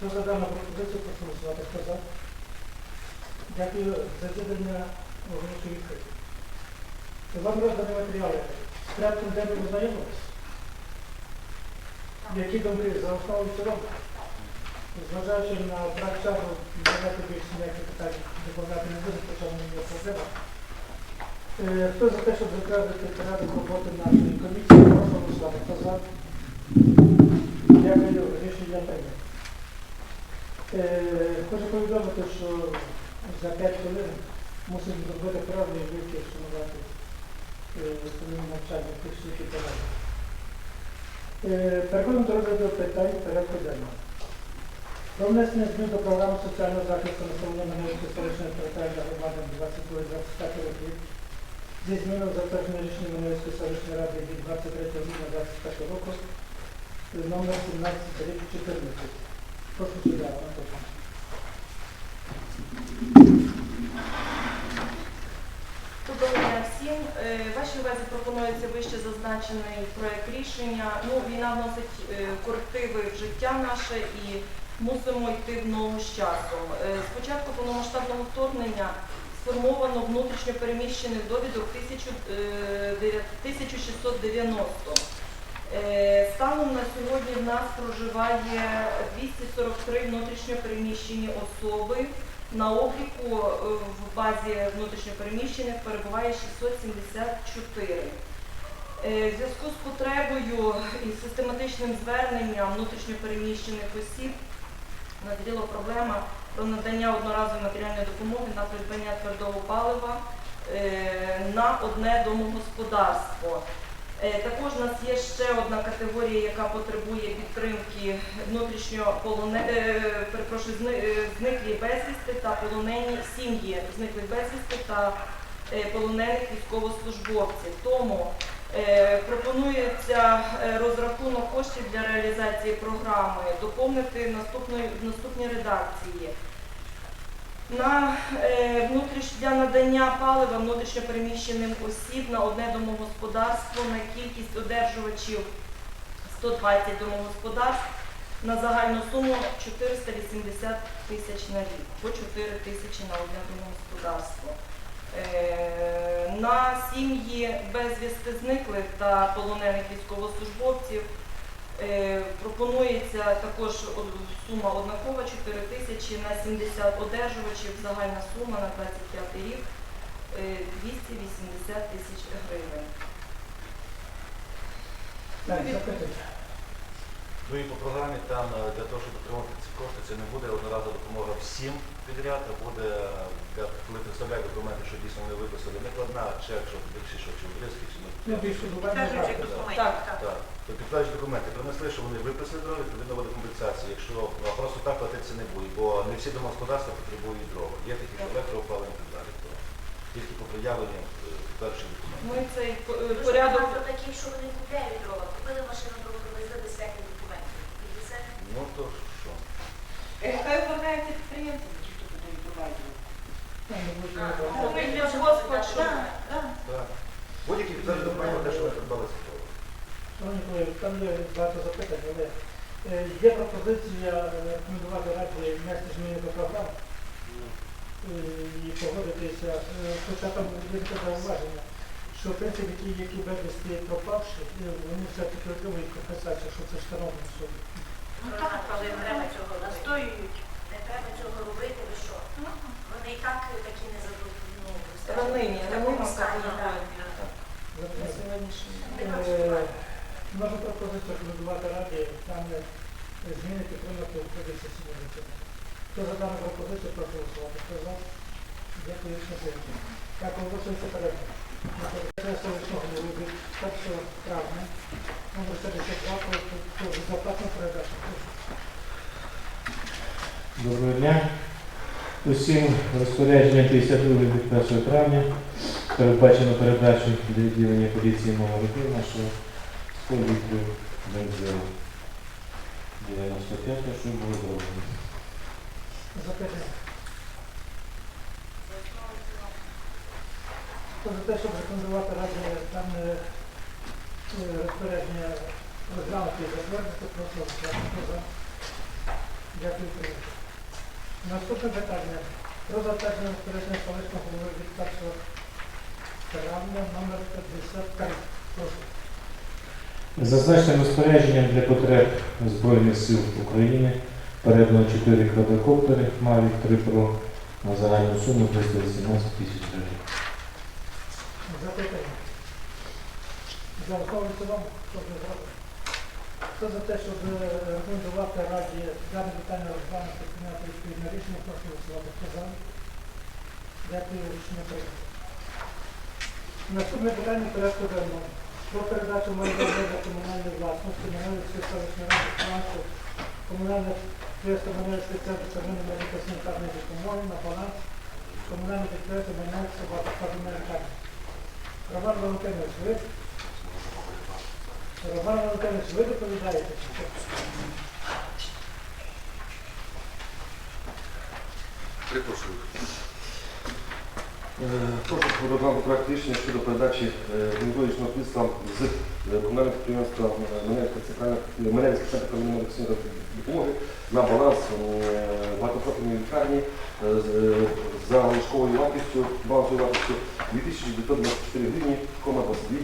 Хто за дану пропозицію, прошу голосувати. Хто за? Дякую. Засідання оголошую відкритим. Вам роздані матеріали. З порядком денним ви знайомились? Які думки за основу цілому? Зважаючи на брак часу, давайте більше ніяких питань додати не буде, хоча мені є проблема. Хто за те, щоб затвердити порядок роботи нашої комісії, прошу голосувати. Хто за? Дякую, рішення прийнято. Е, Хочу повідомити, що за 5 хвилин мусимо зробити правильні вивки, вшанувати основні навчання тих всіх і порядок. Е, Переходимо до розгляду питань порядку денного. Про внесення змін до програми соціального захисту населення Маневської селищної територіальної громади 22-25 років зі зміною затвердження рішення Маневської селищної ради від 23 грудня 25 року номер 17 14. Доброго дня всім. Е, Вашій увазі пропонується вище зазначений проект рішення. Ну, війна вносить е, корективи в життя наше і мусимо йти в ногу з часом. Е, Спочатку повномасштабного вторгнення сформовано внутрішньо переміщених довідок 1000, е, 1690. Е, Станом на сьогодні в нас проживає 243 внутрішньо переміщені особи. На обліку е, в базі внутрішньопереміщених перебуває 674. Е, В зв'язку з потребою і систематичним зверненням внутрішньопереміщених осіб назріла проблема про надання одноразової матеріальної допомоги на придбання твердого палива на одне домогосподарство. Е, Також у нас є ще одна категорія, яка потребує підтримки внутрішньо е, перепрошую, е, зниклі безвісти та полонені сім'ї зниклих безвісти та полонених військовослужбовців. Тому пропонується розрахунок коштів для реалізації програми доповнити наступною в наступній редакції. На е, внутріш для надання палива внутрішньопереміщеним осіб на одне домогосподарство на кількість одержувачів 120 домогосподарств на загальну суму 480 тисяч на рік, по 4 тисячі на одне домогосподарство. Е, на сім'ї безвісти зниклих та полонених військовослужбовців Пропонується також сума однакова 4 тисячі на 70 одержувачів, загальна сума на 25 рік е, 280 тисяч гривень. Так. Ну і по програмі там е, для того, щоб отримати це не буде одноразова допомога всім підряд, а буде, для, коли представляють документи, що дійсно вони виписали накладна, чек, що більше, що чи вдризки, чи не так. Так. То підтверджують документи, принесли, що вони виписали дрова, відповідно буде компенсація. Якщо просто так платитися не буде, бо не всі домогосподарства потребують дрова. Є такі, що електроопалення і так далі. То тільки по приявленню е, підтверджують документи. Ми цей е, порядок багато таких, що вони купляють дрова. Купили машину, дрова привезли без всяких документів. Ну то Хай оформляється підприємцем, ті, хто. Так. Будь-які підтверджують документи, те, що ви придбали з. Шановні колеги, там є багато запитань, але є пропозиція е, рекомендувати раді внести зміни до програм і погодитися, е, хоча там є зауваження, що в принципі ті, які безвісти пропавші, е, вони все-таки отримують компенсацію, що це встановлено суді. Ну так, але не треба цього настоюють. Не треба цього робити, ви що? Вони і так такі не задоволені. ранені, ранимо стані, так. на сьогоднішній день. Можу пропозицію рекомендувати раді саме зміни підтримати в ході сесійного засідання. Хто за дану пропозицію, прошу голосувати. Хто за? Дякую, рішення прийнято. Так, оголошується перегляд. На голови від 1 травня, Доброго дня. Усім розпорядження 52 від 1 травня передбачено передачу до відділення поліції Маловиків нашого 100 літрів бензину 95, що було зроблено. Запитання. За те, щоб рекомендувати раді дане е, розпорядження розглянути і затвердити, прошу за? Дякую. Наступне питання. Про затвердження розпорядження селищного голови від 1 травня номер 53. Прошу. Зазначеним розпорядженням для потреб Збройних сил України передано 4 квадрокоптери Mavic 3 Pro на загальну суму 318 тисяч гривень. Запитання. За основу в цілому, хто не? Хто за те, щоб е, рекомендувати Раді дане питання розглянути прийняти відповідне рішення, прошу голосувати. Хто за? Дякую, рішення прийнято. Наступне питання порядку денного. Про передачу майнового до комунальної власності Маневицької селищної ради фінансу комунальне підприємство Маневицький центр первинної медико-санітарної допомоги на баланс комунального підприємства Маневицького багатопрофільної лікарні. Роман Валентинович, ви? Роман Валентинович, ви доповідаєте? Перепрошую. Е, Прошу програму проект рішення щодо передачі гінекологічного підства з е, комунального підприємства Меневський центр первинної допомоги на баланс е, багатопрофільної лікарні е, е, за лишковою вартістю, балансовою вартістю 2924 гривні, кома 22.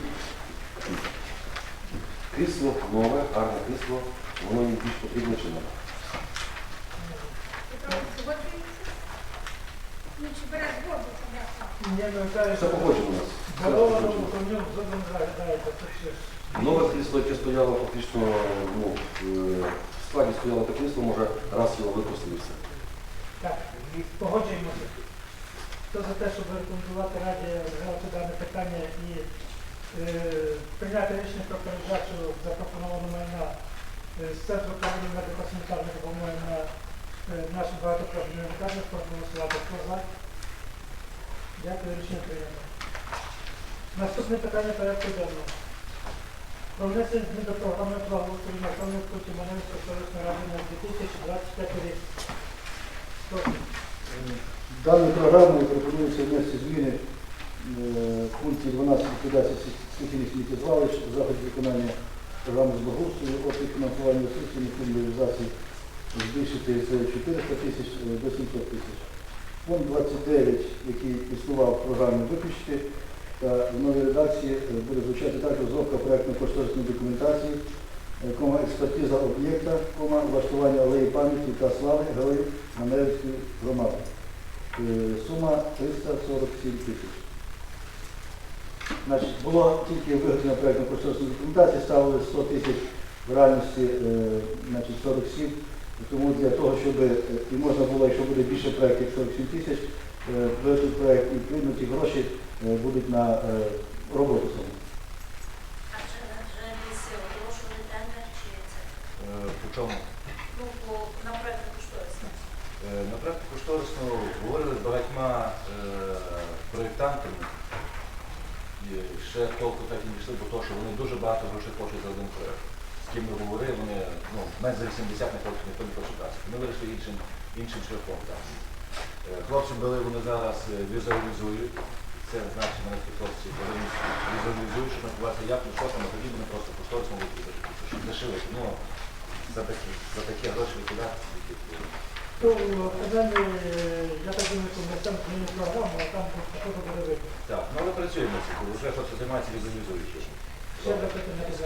Крісло нове, гарне крісло, воно їм більш потрібне чи не. Все погоджено у нас. Нове крісло, яке стояло фактично ну, е, в складі стояло те крісло, може раз його випустили все. Так, погоджуємося. Хто за те, щоб рекомендувати Раді розглянути дане питання і е, прийняти рішення про передачу запропонованого майна е, з центру управління медико-санітарної допомоги на е, нашу багатопрофільну лікарню, прошу голосувати. Хто за? Дякую, рішення прийнято. Наступне питання порядку денного. Про внесення змін до програми благоустрою населених пунктів Маневської селищної ради на 2025 рік. Даною програмою пропонується внести зміни е, в пункті 12 ліквідації стихійних сміттєзвалищ, заходів виконання програми з благоустрою, опір фінансування ресурсів реалізації збільшити з 400 тисяч е, до 700 тисяч. Пункт 29, який існував в програмі виключити, та в новій редакції е, буде звучати так, розробка проєктно-кошторисної документації, е, кома експертиза об'єкта, кома влаштування алеї пам'яті та слави героїв Маневської громади. Сума 347 тисяч. Значить, було тільки виготовлено проєктно кошторисної документації, ставили 100 тисяч в реальності е, значить, 47. Тому для того, щоб е, і можна було, якщо буде більше проєктів, 47 тисяч, е, виготовити проєкт і прийняті гроші е, будуть на е, роботу саму. А вже вже оголошували тендер чи це? По чому? Ну, по на проєкту кошторису. Е, На проєкту кошторисно говорили з багатьма е, проєктантами. Ще толку так і не йшли, бо що вони дуже багато грошей хочуть за один проєкт. З ким ми говорили, вони ну, менш за 80 не хочуть, ніхто не хоче брати. Ми вирішили іншим, іншим шляхом. Так. Е, Хлопці були, вони зараз е, візуалізують. Це значить, мене ті хлопці візуалізують, що накувати як, ну що там, а тоді вони просто кошторисно викидати, щоб зашивати. Ну, за такі, за такі гроші викидати. То казали, я так думаю, що ми там змінили програму, а там походу буде видно. Так, ну але працюємо з цим, вже хлопці займаються візуалізують. Ще запитання до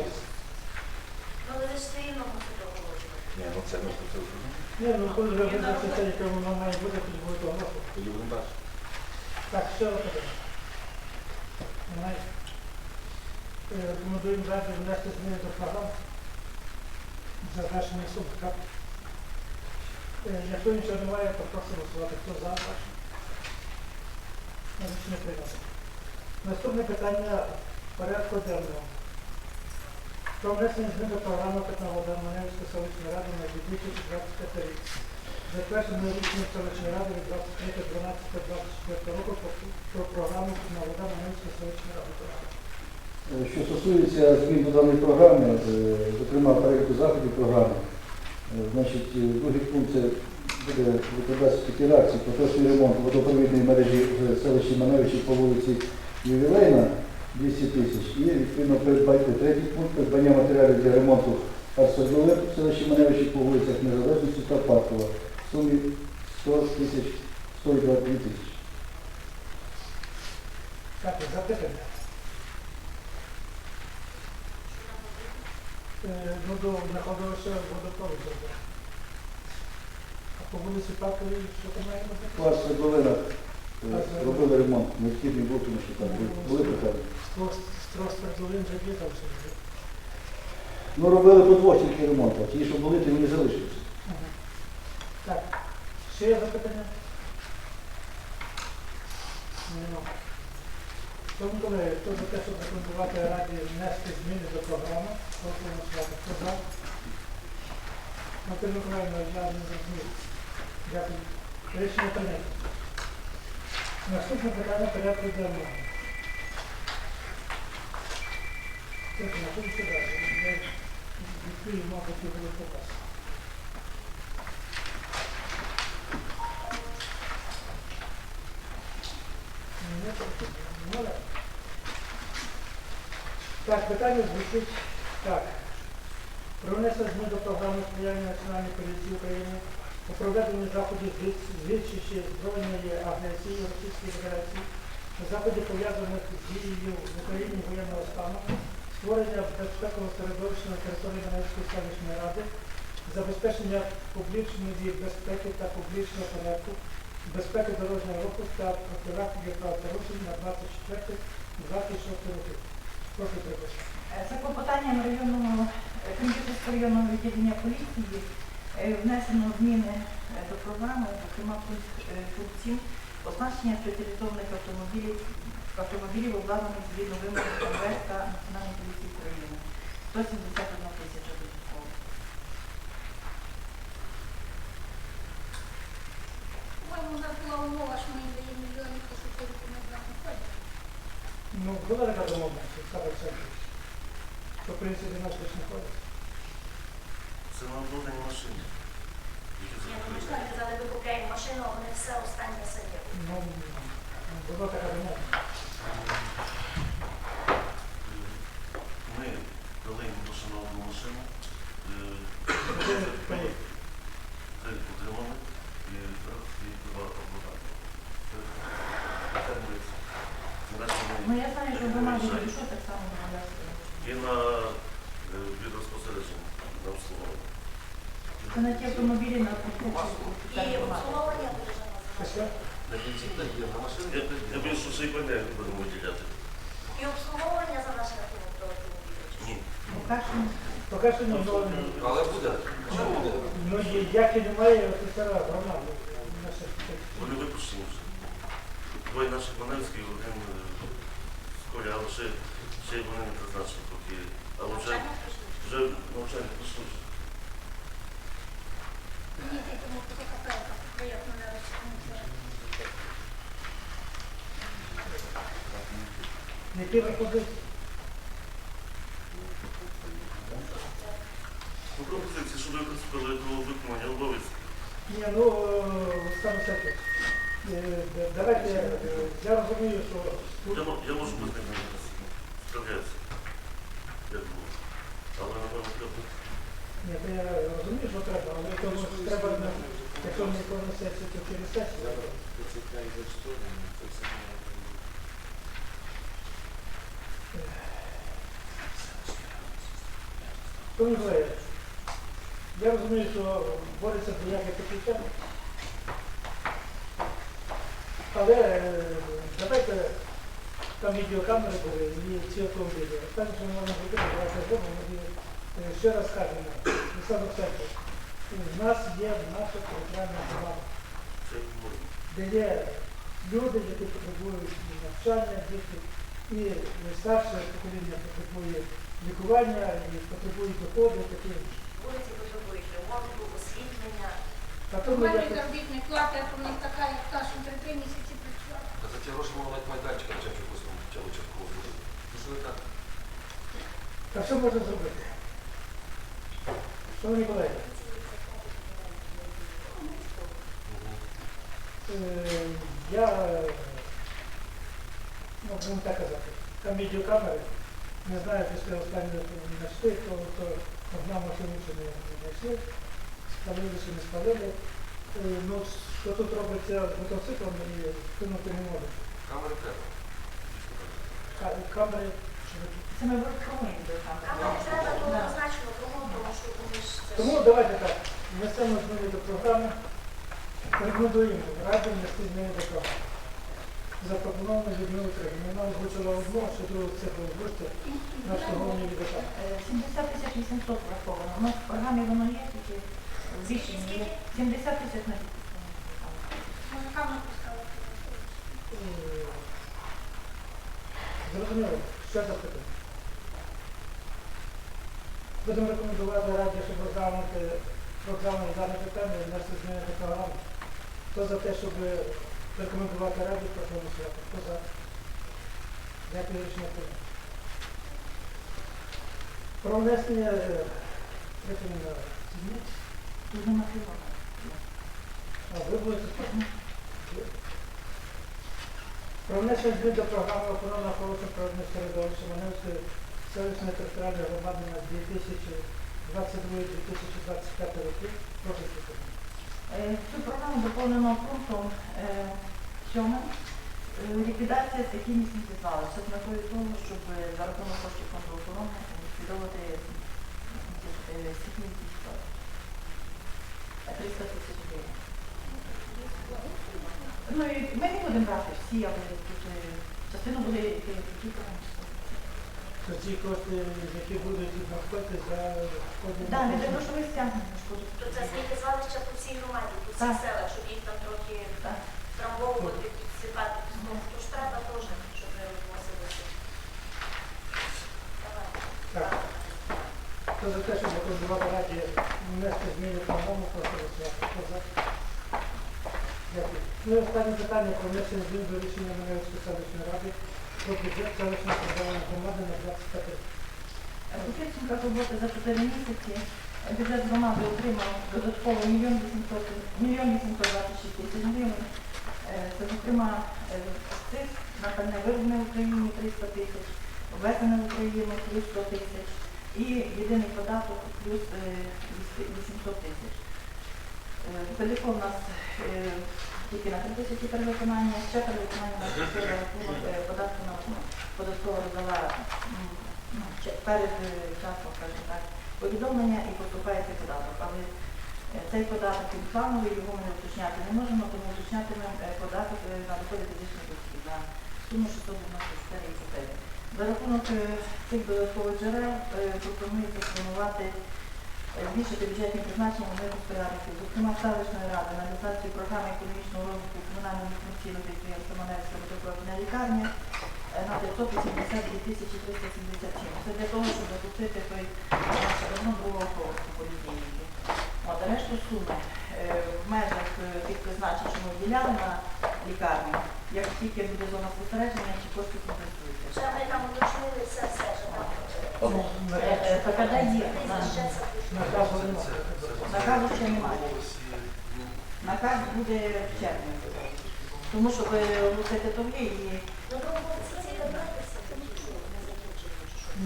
але ви ж все рівно мусите оголошувати. Ні, ну це ну, це. Ні, ну коли вже визначиться те, яке воно має бути, тоді буде оголошувати. Тоді будемо бачити. Так, ще запитання. Немає? Е, Рекомендуємо дати внести зміни до програм. Завершення суд, так? Якщо нічого немає, то прошу голосувати. Хто за? Рішення. Наступне питання порядку денного. Про внесення змін до програми питна вода Маневської селищної ради на 2025 рік. Затверджено рішення селищної ради від 23.12.24 року про, про програму питна вода Маневської селищної ради. Е, Що стосується змін до даної програми, е, зокрема переліку заходів програми, значить, е, другий пункт це буде викладатися такі реакції, поточний ремонт водопровідної мережі в селищі Маневичі по вулиці Ювілейна 200 тисяч. І відповідно придбати третій пункт придбання матеріалів для ремонту Арсадовик в селищі Маневичі по вулицях Незалежності та Паркова. В сумі 100 тисяч 122 тисячі. Так, запитання. Е, Ну, до знаходилося водопроводу. А по вулиці Парковій, що там має бути? У Арсадовинах е, робили ремонт, необхідний був, тому що там були- питання. Строс Петролин вже є там все. Ну, робили по двох тільки ремонт, а ті, що були, то вони залишилися. Так, ще є запитання? Нема. Тому, колеги, хто за те, щоб рекомендувати Раді внести зміни до програми, прошу голосувати. Хто за? Наталя Миколаївна, я не зрозумів. Дякую. Рішення прийнято. Наступне питання порядку денного. Так, знаходиться далі. Я відкрию, мабуть, буду показ. Тут немає. Так, питання звучить так. Про внесення змін до програми сприяння Національної поліції України у проведенні заходів звідчищі збройної агресії Російської Федерації, заходів пов'язаних з дією в Україні воєнного стану, створення безпекового середовища на території Донецької селищної ради, забезпечення публічної безпеки та публічного порядку, безпеки дорожнього руху та профілактики правопорушень на 24-26 роки. Припустити. Е, За клопотанням районного е, районного відділення поліції е, внесено зміни до програми, зокрема пункт е, пункт 7, оснащення спеціалізованих автомобілів автомобілів обладнаних згідно вимог МВС та Національної поліції України. 171 тисяча додатково. По-моєму, у нас була умова, що ми даємо мільйони, то що це ходимо. Ну, була така домовленість, Олександрович, що в принципі нас теж не ходить. Це на обладнання машини. Ми ж так казали, ви купляємо машину, а вони все останнє самі. Ну, була така домовленість. Ми дали їм пошановну машину, е, Один отримали і зараз їх треба обладнати. Ну я знаю, що громаді що так само домовлявся. І на е, відеоспостереження на обслуговування. Це на ті автомобілі на покупку. І обслуговування На кінці є на машині. Я, я більше ще й будемо виділяти. І обслуговування за наш рахунок до автомобіля. Ні. Поки що ну, Але буде. Що буде? ну, як і немає офіцера громади. Наше Вони випущені вже. Двоє наших маневських, один е, Коля, але ще, ще й вони не призначені поки. Але вже, вже навчання пішло. Ні, ти тому така капелка, приємно не розчиниться. Які пропозиції? Ну, пропозиції щодо виконання до виконання обов'язків. Ні, ну, е, Олександр Сергійович, е, да- давайте, е, я розумію, що тут Я, мо- я можу них справлятися. Як було. Але напевно треба. Ні, то я розумію, що треба, але то ну, треба, на- якщо не кожна сесія, то через сесію. Тому говорю, я розумію, що бореться до яких почуття. Але е, давайте там відеокамери були і ці автомобілі. Останнє, що ми можемо зробити, давайте зробимо, і е, ще раз кажемо, Олександр Олександрович, у нас є наша територіальна громада, можна. де є люди, які потребують навчання, діти, і старше покоління потребує лікування, і потребують доходу, таке інше. Вулиці потребують ремонту, освітлення. А У мене заробітна плата, то в них така, як та, що три місяці працювала. За ті гроші можна навіть майданчика чим почали частково зробити. Ну так? А що можна зробити? Шановні колеги, е, я, ну, будемо так казати, там відеокамери, не знаю, після останнього знайшли, то, то Одна машина не знайшли, спалили, ще не спалили. Е, Ну, що тут робиться з мотоциклом і кинути не може. Камери треба. Ка- Камери, Це ми до там. Там треба було однозначно кому, тому що вони ж це Тому давайте так, внесемо зміни до програми, рекомендуємо раді внести зміни до програми. Запропоновано відмінити регіон. Вона озвучила одну, що другу цифру озвучити на встановлення відео. Е, 70 тисяч 800 враховано. У нас в програмі воно є, тільки в рішенні є. 70 тисяч на Може камеру поставити. Зрозуміло, що запитання? Будемо рекомендувати раді, щоб розглянути програму дане питання і внести зміни до програми. Хто за те, щоб рекомендувати раді, прошу голосувати. Хто за? Дякую, рішення прийнято. Про внесення рекомендацій. Тут нема. А ви будете про внесення змін до програми охорони навколишнього природного середовища Маневської селищної територіальної громади на 2022-2025 роки. Прошу слухати. Е, Цю програму доповнено пунктом е, сьомим. Е, Ліквідація стихійних сміттєзвалищ. Це з метою того, щоб е, за рахунок коштів фонду охорони ліквідовувати е, стихійні. Е, 300 тисяч гривень. Ну і ми не будемо брати всі, але тут е, частину буде йти такі програми. Що ці кошти, які будуть надходити за кожним Так, не місяцем. що ви стягнете. шкоду. То це сміттєзвалища по всій громаді, по всіх Так. селах, щоб їх там трохи Так. підсипати піском. Тож треба теж, щоб ви вносилися. Давай. Так. Хто за те, щоб рекомендувати раді внести зміни в програму, прошу голосувати. Хто за? Ну і останнє питання про внесення змін до рішення Маневської селищної ради про бюджет селищної територіальної громади на 25 років. У роботи за 4 місяці бюджет громади отримав додатково 1 мільйон 800 мільйон 826 тисяч гривень. Е, Це, зокрема, е, акциз на виробне в Україні 300 тисяч, ввезене в Україну плюс 100 тисяч і єдиний податок плюс е, 800 тисяч. Е, у нас е, тільки на 3 тисячі перевиконання, ще перевиконання на е, податку на податкова роздала ну, перед часом, скажімо так, повідомлення і поступає цей податок. Але цей податок він плановий, його ми не уточняти не можемо, тому уточнятимемо податок на доходи фізичних осіб на суму 694,4. За рахунок цих додаткових джерел пропонується сформувати збільшити бюджетні призначення на господарників, зокрема селищної ради на реалізацію програми економічного розвитку комунального інформаційного підприємства Маневська водопрофільна лікарня е, на 582 тисячі 377. Це для того, щоб запустити той наш одну другого поверху поліклініки. От, решту суми е, в межах е, тих призначень, що ми виділяли на лікарню, як тільки буде зона спостереження, чи кошти компенсуються. Вже ми там уточнили це все, що там. Е, є. Наказу немає. Наказу ще немає. Ну, Наказ буде в червні. Тому що ви оголосите то є і Ну?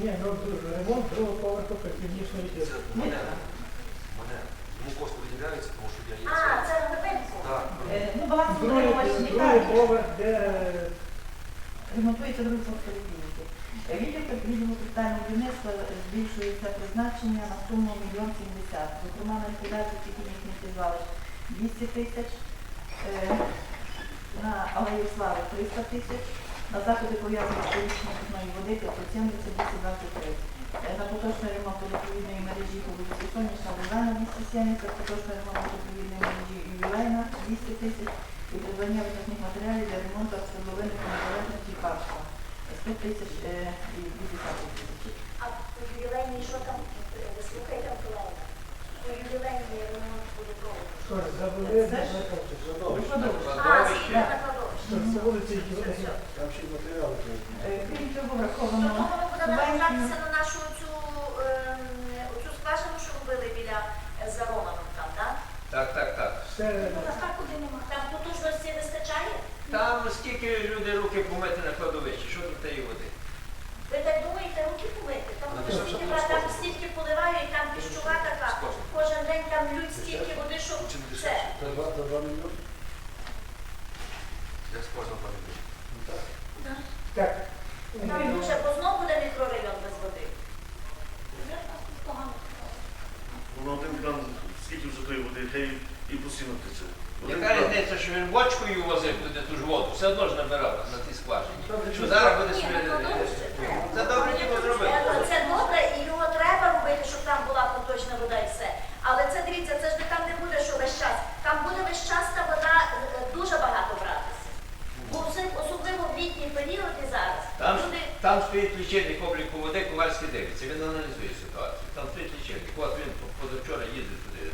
Ні, ну дуже ремонт другого поверху північної Це відділу. мене. Мене. Йому кошти виділяються, тому що я є. А, це на? Так. ну, баланс Другий, поверх, де Ремонтується другий поверх. Відділ капітального будівництва збільшується призначення на суму 1 70. Зокрема, на ліквідацію стихійних сміттєзвалищ 200 тисяч, е, на алею слави 300 тисяч, на заходи пов'язані з поліченням питної води 570 223. Е, На поточний ремонт водопровідної мережі по вулиці Сонячна Богдана 270, поточний ремонт водопровідної мережі Ювілейна 200 тисяч і придбання визначних матеріалів для ремонту свердловини по незалежності парку 100 тисяч е, і 50 тисяч. А по ювілейній що там? Слухайте, колеги. По ювілейній ремонт буде Крім цього, враховано тому ми будемо субвенцію. навертатися на нашу цю, ем, оцю скважину, що робили біля е, за Романом там, так? Так, так, так. Ну. Там потужності вистачає? Там скільки люди руки помити на кладовищі, що тут тієї води? Ви так думаєте, руки помити? Там, Ну, вони це стільки, вже там просто. стільки поливають, там Це там лють стільки води, що це. Це два, два мільйони. Я з кожного пане. Так. Там дуже, бо знов буде мікрорайон без води. Погано. Ну, один кран, скільки вже тої води, хай і постійно тече. Яка різниця, що він бочкою возив туди ту ж воду, все одно ж набирав на тій скважині. Що зараз буде собі... ну, то добре. Це добре діло зробити. Е, Це добре, і його треба робити, щоб там була поточна вода і все. Але це дивіться, це ж не там не буде, що весь час. Там буде весь час та вода е, дуже багато братися. Бо взим- особливо в літній період і зараз. Там, Люди там стоїть лічильник обліку води, Ковальський дивиться, він аналізує ситуацію. Там стоїть лічильник. От він по- позавчора їздив туди е,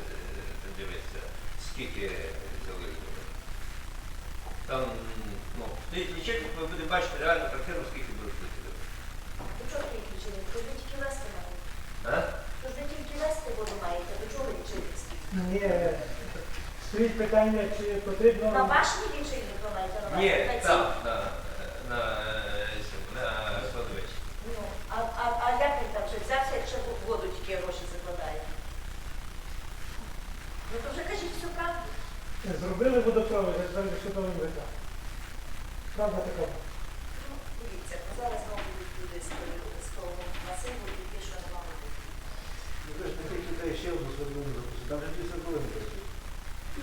дивитися, скільки взяли води. Там ну, стоїть лічильник, ви будете бачити реально картину, скільки беруть води. до чого ви лічили? То ви тільки вести маєте. А? То ж ви тільки вести воду маєте. До чого ви лічили? Ні, стоїть питання, чи потрібно... На башні лічильник ви маєте на увазі? Ні, На цій? там, на, на, е, цьому, на кладовищі. Ну, а, а, а як він там вже взявся, якщо в воду тільки гроші закладає? Ну то вже кажіть всю правду. Зробили водопровід, як зараз судовим рекам. Правда така? Ну, дивіться, зараз знову будуть люди з того- масиву, і ті, що нема води. Ну, ви ж таких людей ще одну свердловину запустили. Там же дві свердловини працюють.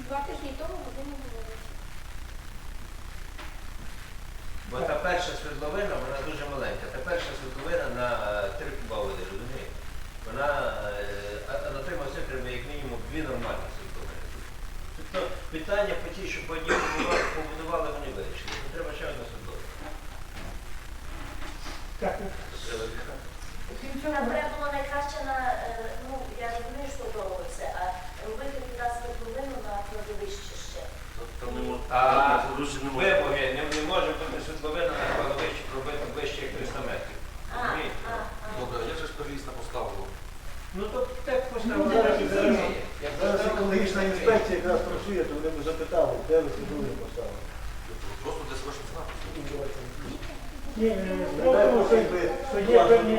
Два тижні тому води не було. Бо та перша свердловина, вона дуже маленька. Та перша свердловина на е, три куба води, розумієте? Вона е, а, а на три маси треба як мінімум дві нормальні свердловини. Тобто питання по тій, що по одній побудували, побудували, вони вирішили. Не треба ще одне судове. Дякую. Треба найкраще на, е, ну, я розумію, що дорого все, а робити туди свердловину на кладовище ще. Там не можна. А Гроші не можна. Вимоги не, не може бути свердловина на кладовищі робити вище як 300 метрів. А, Розумієте? а, а. Добре, я же ж первісно поставив. Ну то так Ну, поставили. зараз і і зрозуміє. Як Зараз поставили, екологічна то інспекція якраз працює, то вони б запитали, де ви свердловину поставили. Просто для себе, щоб знати. Ні, якби що є певні...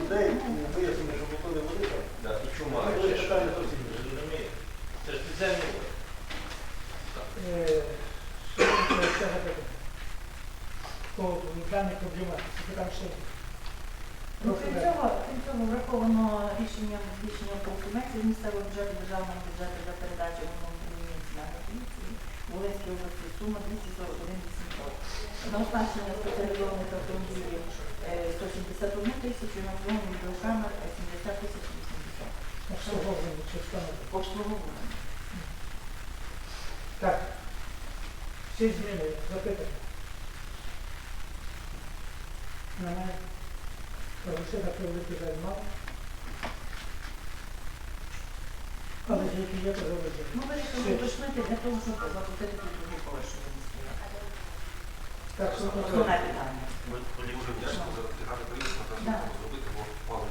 людей вияснили, що готові води і місцевого бюджету державного бюджету за передачу Волинській області сума 241 800. На оснащення спеціалізованих автомобілів е, 171 тисячу, на обслуговування відеокамер 70 тисяч 80. обслуговування, чи встановлення. Обслуговування. Так. То вирішили уточнити для Так, що Основне питання. Ми тоді вже вдячні за гарне зробити, бо мало.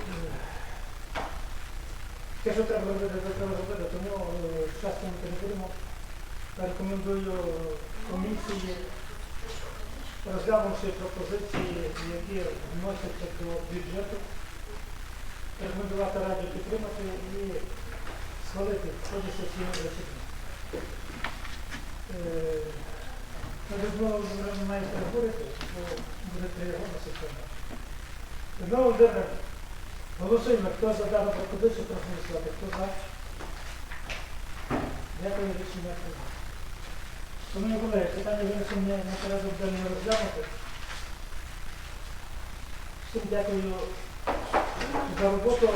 Те, що треба робити, то треба робити, тому е, часто ми будемо. Рекомендую комісії, розглянувши пропозиції, які вносяться до бюджету, рекомендувати раді підтримати і схвалити ході сесійного засідання. На Людмила Володимирівна має переговорити, бо буде три голоси. Людмила Володимирівна, Голосуємо, хто за дану пропозицію, прошу голосувати. Хто за? Дякую, рішення прийнято. Шановні колеги, питання винесення на порядок денний розглянути. Всім дякую за роботу.